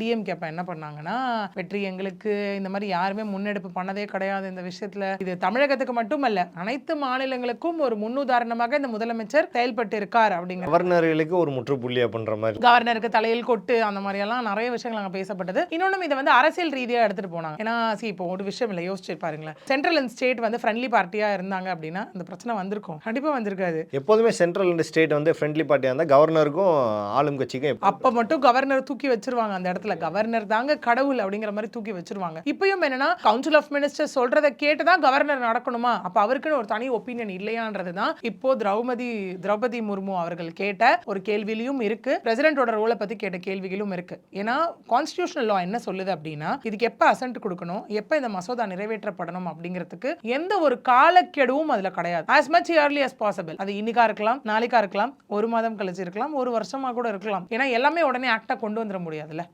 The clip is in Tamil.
டிஎம்கே அப்ப என்ன பண்ணாங்கன்னா வெற்றி எங்களுக்கு இந்த மாதிரி யாருமே முன்னெடுப்பு பண்ணதே கிடையாது இந்த விஷயத்துல. இது தமிழகத்துக்கு மட்டுமல்ல அனைத்து மாநிலங்களுக்கும் ஒரு முன்னுதாரணமாக இந்த முதலமைச்சர் செயல்பட்டு இருக்கார் அப்படிங்கிற கவர்னர்களுக்கு ஒரு முற்றுப்புள்ளியா பண்ற மாதிரி. கவர்னருக்கு தலையில் கொட்டு அந்த மாதிரி எல்லாம் நிறைய விஷயங்கள் அங்க பேசப்பட்டது. இன்னொன்னு இதை வந்து அரசியல் ரீதியா எடுத்துட்டு போனாங்க. ஏன்னா சி இப்போ ஒரு விஷயம் இல்லை யோசிச்சு பாருங்களேன். சென்ட்ரல் அண்ட் ஸ்டேட் வந்து ஃப்ரெண்ட்லி பார்ட்டியா இருந்தாங்க அப்படின்னா இந்த பிரச்சனை வந்திருக்கும். கண்டிப்பா வந்திருக்காது. எப்போதுமே சென்ட்ரல் அண்ட் ஸ்டேட் வந்து ஃப்ரெண்ட்லி பார்ட்டியா இருந்தா கவர்னருக்கும் ஆளும் கட்சிக்கும் அப்ப மட்டும் கவர்னர் தூக்கி வச்சிருவாங்க அந்த இடத்துல. கவர்னர் தாங்க கடவுள் அப்படிங்கிற மாதிரி தூக்கி வச்சிருவாங்க. இப்பயும் என்னன்னா கவுன்சில் ஆஃப் மினிஸ்டர் சொல்றதை கேட்டு தான் கவர்னர் நடக்கணுமா? அப்ப அவருக்குன்னு ஒரு தனி ஒப்பீனியன் இல்லையான்றது தான் இப்போ திரௌபதி திரௌபதி முர்மு அவர்கள் கேட்ட ஒரு கேள்வியிலும் இருக்கு. பிரசிடென்டோட ரோலை பத்தி கேட்ட கேள்விகளும் இருக்கு. ஏன்னா கான்ஸ்டியூஷனல் லா என்ன சொல்லுது அப்படின்னா இதுக்கு எப்ப அசன்ட் கொடுக்கணும்? எப்ப இந்த மசோதா நிறைவேற்றப்படணும் அப்படிங்கிறதுக்கு எந்த ஒரு காலக்கெடுவும் அதுல கிடையாது. As much early as possible அது இன்னைக்கா இருக்கலாம் நாளைக்கா இருக்கலாம் ஒரு மாதம் கழிச்சு இருக்கலாம் ஒரு வருஷமா கூட இருக்கலாம். ஏன்னா எல்லாமே உடனே ஆக்டா கொண்டு வந்துட முடியாதுல்ல.